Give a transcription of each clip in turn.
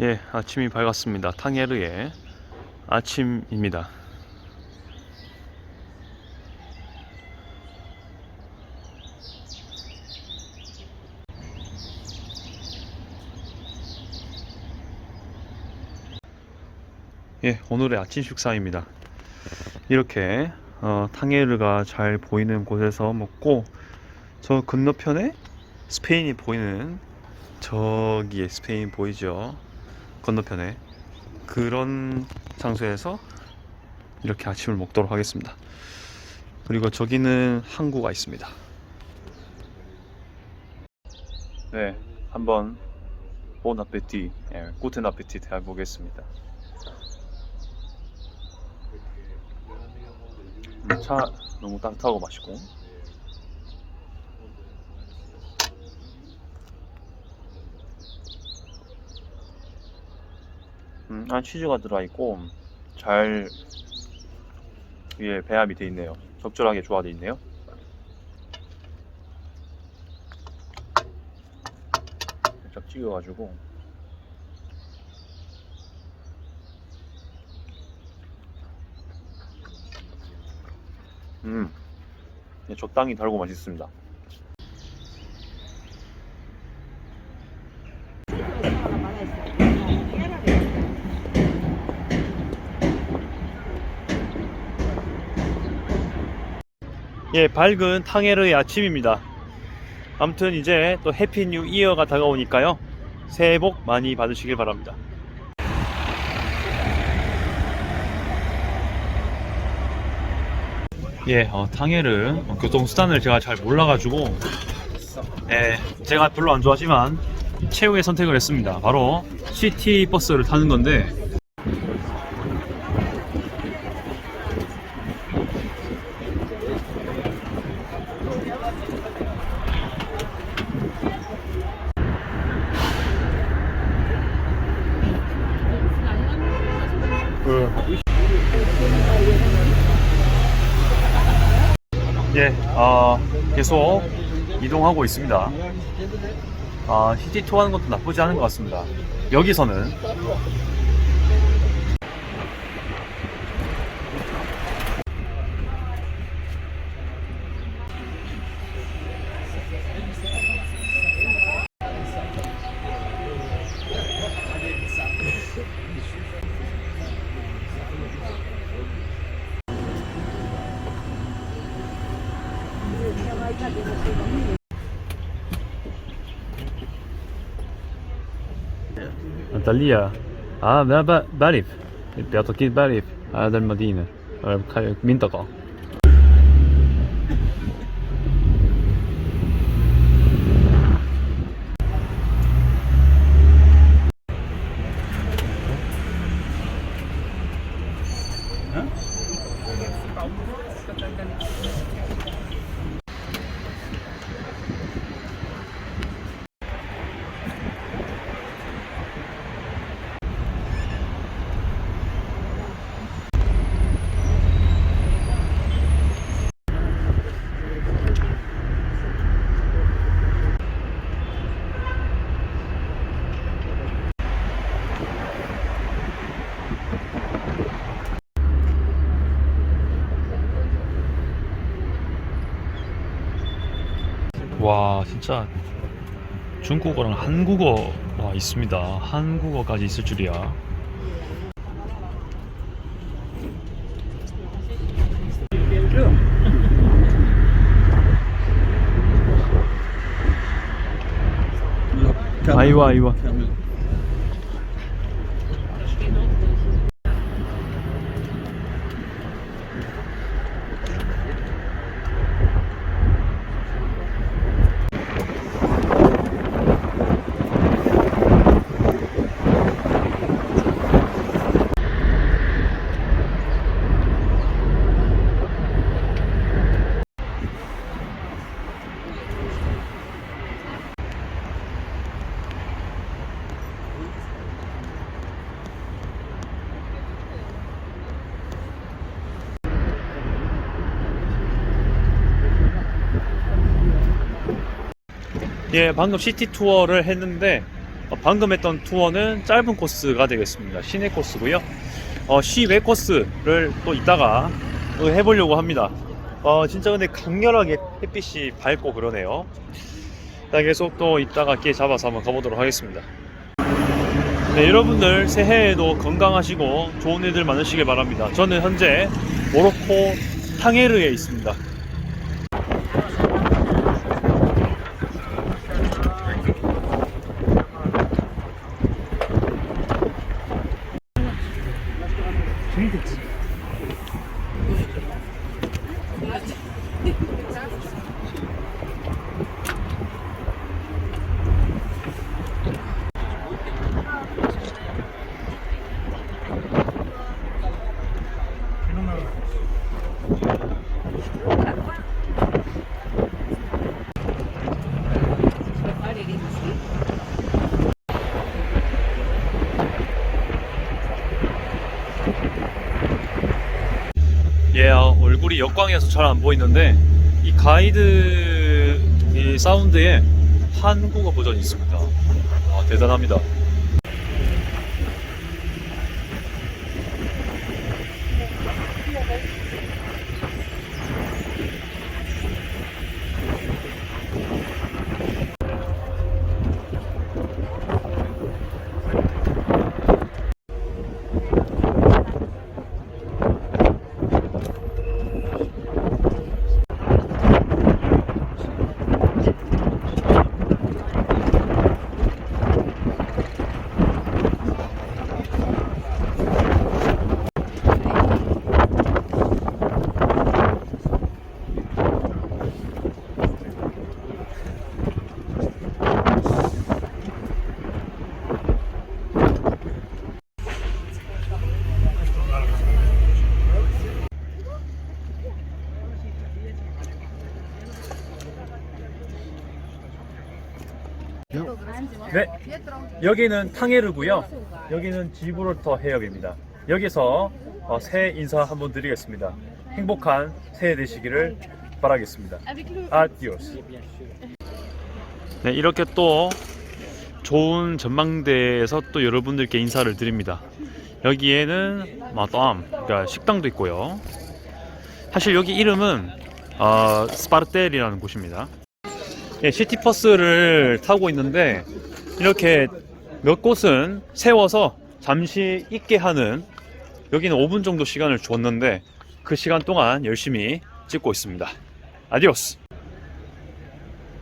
예, 아침이 밝았습니다. 탕헤르의 아침입니다. 예, 오늘의 아침 식사입니다. 이렇게 어, 탕헤르가 잘 보이는 곳에서 먹고 저 건너편에 스페인이 보이는 저기에 스페인 보이죠? 건너편에 그런 장소에서 이렇게 아침을 먹도록 하겠습니다. 그리고 저기는 항구가 있습니다. 네, 한번 본 아페티, 예, 꾸튼 아페티트 해보겠습니다. 음, 차 너무 따뜻하고 맛있고 음, 안 치즈가 들어있고 잘 위에 배합이 돼 있네요. 적절하게 조화돼 있네요. 살짝 찍어가지고 음, 네, 적당히 달고 맛있습니다. 예, 밝은 탕헤르의 아침입니다. 아무튼 이제 또 해피 뉴 이어가 다가오니까요. 새해 복 많이 받으시길 바랍니다. 예, 어, 탕헤르 어, 교통수단을 제가 잘 몰라가지고 예, 제가 별로 안 좋아하지만 최후의 선택을 했습니다. 바로 시티 버스를 타는 건데 예, 어, 계속 이동하고 있습니다. 아, 시티 투어 하는 것도 나쁘지 않은 것 같습니다. 여기서는 إيطالية آه بعرف بعرف بالتأكيد بعرف هذا المدينة منطقة 진짜 중국어랑 한국어가 있습니다. 한국어까지 있을 줄이야. 아이와 아이와. 예, 방금 시티 투어를 했는데 어, 방금 했던 투어는 짧은 코스가 되겠습니다. 시내 코스고요. 어, 시외 코스를 또 이따가 또 해보려고 합니다. 어, 진짜 근데 강렬하게 햇빛이 밝고 그러네요. 자, 계속 또 이따가 기회 잡아서 한번 가보도록 하겠습니다. 네, 여러분들 새해에도 건강하시고 좋은 일들 많으시길 바랍니다. 저는 현재 모로코 탕헤르에 있습니다. 예, 어, 얼굴이 역광이어서 잘 안 보이는데 이 가이드 이 사운드에 한국어 버전이 있습니다. 아, 대단합니다. 네, 여기는 탕헤르고요. 여기는 지브롤터 해협입니다. 여기서 어, 새해 인사 한번 드리겠습니다. 행복한 새해 되시기를 바라겠습니다. 아디오스. 네, 이렇게 또 좋은 전망대에서 또 여러분들께 인사를 드립니다. 여기에는 마담, 그러니까 식당도 있고요. 사실 여기 이름은 어, 스파르텔이라는 곳입니다. 예, 시티버스를 타고 있는데 이렇게 몇 곳은 세워서 잠시 있게 하는 여기는 5분 정도 시간을 줬는데 그 시간 동안 열심히 찍고 있습니다. 아디오스.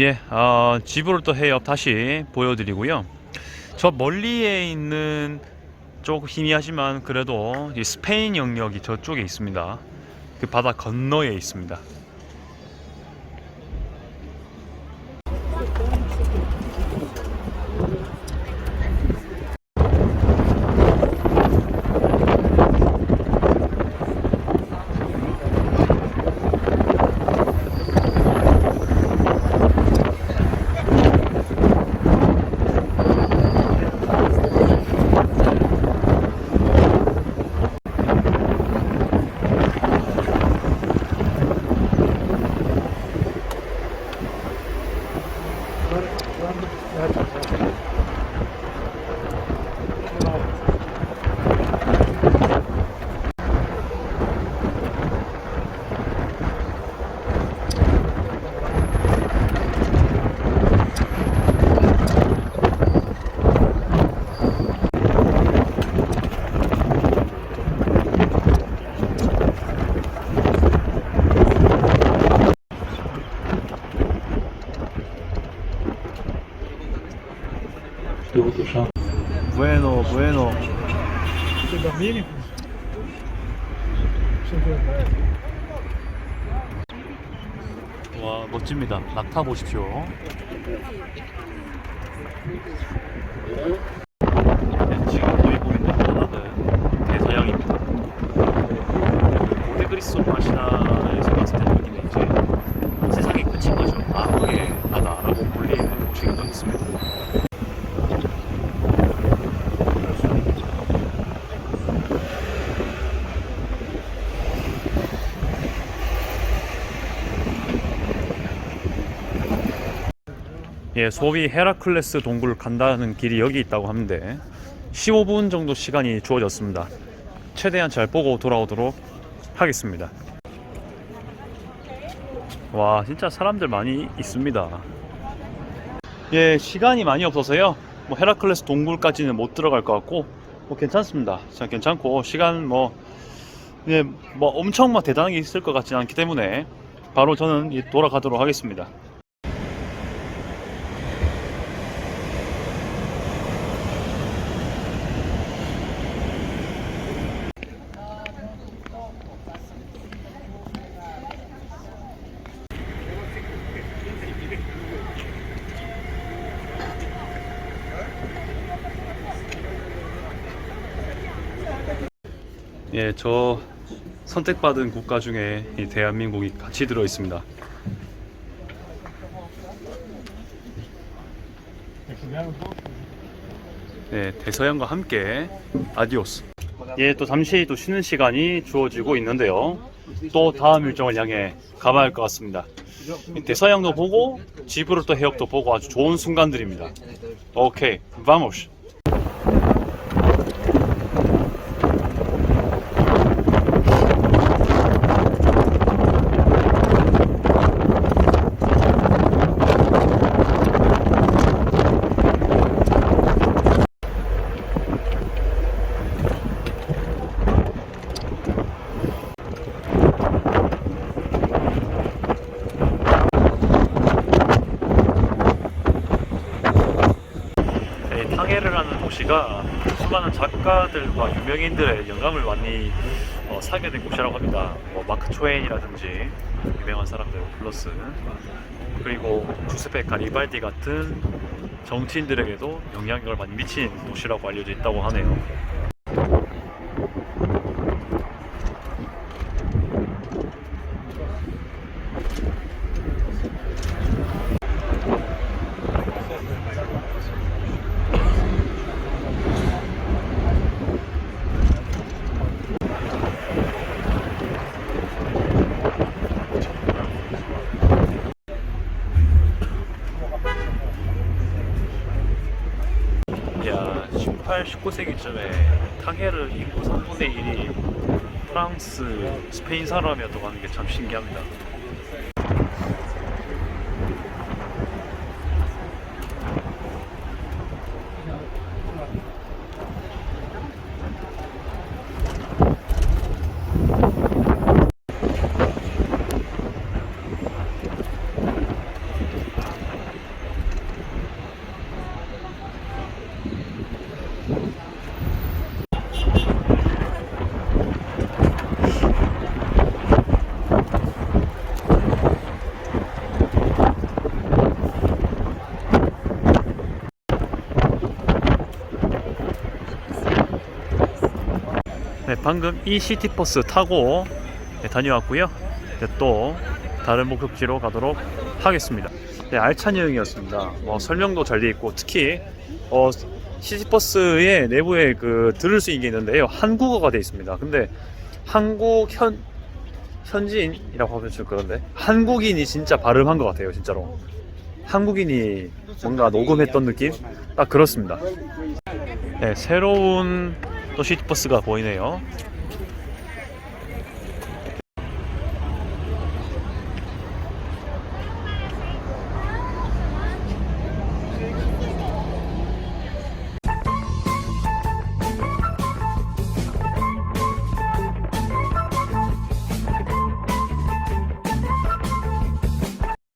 예, 어, 지브롤터 해협 다시 보여드리고요. 저 멀리에 있는 쪽 희미하지만 그래도 이 스페인 영역이 저쪽에 있습니다. 그 바다 건너에 있습니다. 와 멋집니다. 낙타 보십시오. 네, 지금 보이 보이는 바다는 대서양입니다. 모데그리스 마시나에서 봤을 때 여기는 이제 세상의 끝인 거죠. 마음의 바다라고 불리는 곳이 있습니다. 예, 소위 헤라클레스 동굴 간다는 길이 여기 있다고 하는데 15분 정도 시간이 주어졌습니다. 최대한 잘 보고 돌아오도록 하겠습니다. 와, 진짜 사람들 많이 있습니다. 예, 시간이 많이 없어서요. 뭐 헤라클레스 동굴까지는 못 들어갈 것 같고 뭐 괜찮습니다. 자, 괜찮고 시간 뭐 예, 뭐 엄청 막 대단한 게 있을 것 같지는 않기 때문에 바로 저는 이- 돌아가도록 하겠습니다. 예, 저 선택받은 국가 중에 이 대한민국이 같이 들어 있습니다. 네, 대서양과 함께 아디오스. 예, 또 잠시 또 쉬는 시간이 주어지고 있는데요. 또 다음 일정을 향해 가봐야 할 것 같습니다. 이 대서양도 보고 지브롤터 해역도 보고 아주 좋은 순간들입니다. 오케이, vamos. 네, 도시가 수많은 작가들과 유명인들의 영감을 많이 어, 사게 된 곳이라고 합니다. 뭐 마크 트웨인이라든지 유명한 사람들 플러스 그리고 주세페 가리발디 같은 정치인들에게도 영향력을 많이 미친 도시라고 알려져 있다고 하네요. 야, 18, 19세기쯤에 탕헤르 인구 3분의 1이 프랑스, 스페인 사람이었다고 하는 게 참 신기합니다. 네, 방금 이 시티버스 타고 네, 다녀왔고요. 이제 또 다른 목적지로 가도록 하겠습니다. 네, 알찬 여행이었습니다. 뭐 설명도 잘 돼 있고 특히 어, 시티버스의 내부에 그 들을 수 있는 게 있는데요. 한국어가 돼 있습니다. 근데 한국 현 현지인이라고 하면 좀 그런데 한국인이 진짜 발음한 것 같아요, 진짜로. 한국인이 뭔가 녹음했던 느낌? 딱 그렇습니다. 네, 새로운 또 시티버스가 보이네요.